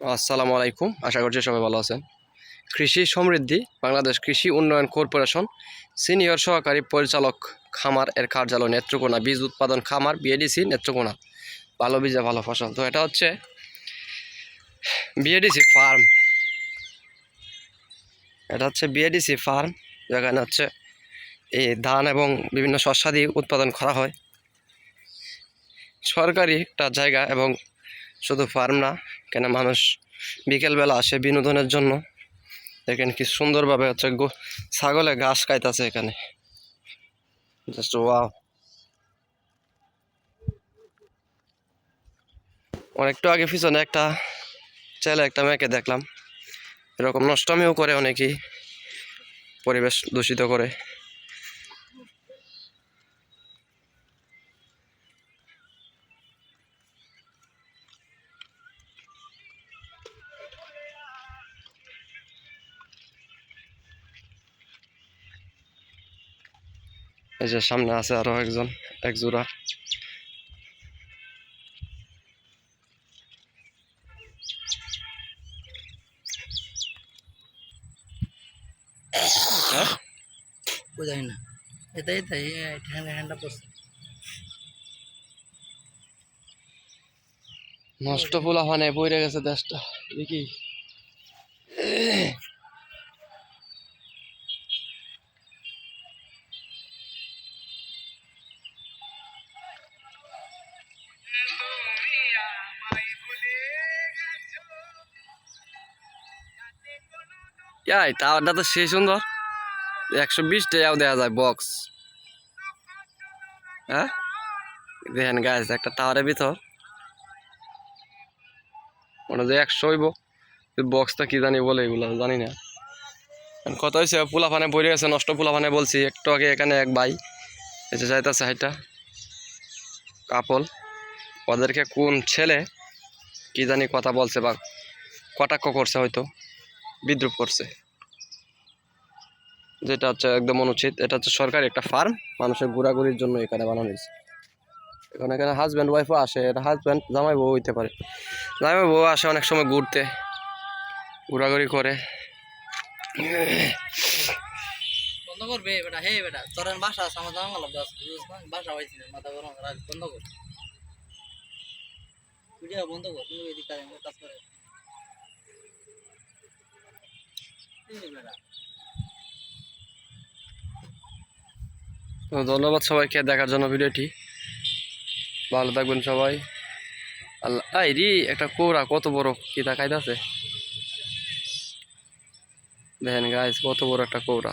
আসসালামু আলাইকুম। আশা করছি সবাই ভালো আছেন। কৃষি সমৃদ্ধি, বাংলাদেশ কৃষি উন্নয়ন কর্পোরেশন সিনিয়র সহকারী পরিচালক খামার এর কার্যালয় নেত্রকোনা, বীজ উৎপাদন খামার, বিএডিসি নেত্রকোনা। ভালো বীজে ভালো ফসল। তো এটা হচ্ছে বিএডিসি ফার্ম। এটা হচ্ছে বিএডিসি ফার্ম। যেখানে হচ্ছে এই ধান এবং বিভিন্ন শস্যাদি উৎপাদন করা হয়। সরকারি একটা জায়গা এবং শুধু ফার্ম না, কেন মানুষ বিকেলবেলা আসে বিনোদনের জন্য। দেখেন কি সুন্দরভাবে হচ্ছে ছাগলে ঘাস খাইতেছে এখানে। জাস্ট ওয়াও অনেকটু আগে পিছনে একটা ছেলে, একটা মেয়েকে দেখলাম। এরকম নষ্টমিও করে অনেকেই, পরিবেশ দূষিত করে। এই যে সামনে আছে আরও একজন এক জোড়া? বোঝাই না। এটাই তাই হ্যান্ডটা পড়ছে নষ্ট পোলা মানে পড়ে গেছে দেশটা। দেখি। ইয়াই টাওয়ারটা তো সেই সুন্দর। একশো বিশ টাকাও দেওয়া যায় বক্স হ্যাঁ? দেখেন গাছ একটা টাওয়ারের ভিতর। ওটা যে একশো হইব। বক্সটা কি জানি বলে এগুলো, জানি না। কত হয়েছে পোলা ফানে পড়ে গেছে, নষ্ট পোলা ফানে বলছি। একটু আগে এখানে এক ভাই এসে যাইতেছে হাইটা কাপল। ওদেরকে কোন ছেলে কি জানি কথা বলছে বা কটাক্ষ করছে হয়তো। বিদ্রুপ করছে। যেটা হচ্ছে একদম অনুচিত। এটা হচ্ছে সরকারি একটা ফার্ম। মানুষের ঘোরাঘুরির জন্য এখানে বানানো হয়েছে। এখানে এখানে হাজব্যান্ড ওয়াইফও আসে। এটা হাজব্যান্ড জামাই বউ হইতে পারে। জামাই বউ আসে অনেক সময় ঘুরতে। ঘোরাঘুরি করে। বন্ধ করবে বেটা। হে বেটা, তোর বাসা আছে, আমার বাসা। মাথা গরম বন্ধ কর। বন্ধ কর। কাজ করে এই বেটা তো ধন্যবাদ সবাইকে দেখার জন্য ভিডিওটি। ভালো থাকবেন সবাই। আল্লাহ আই রি, একটা কোরা কত বড় কি তাকাইতেছে দেখেন গাইস কত বড় একটা কৌরা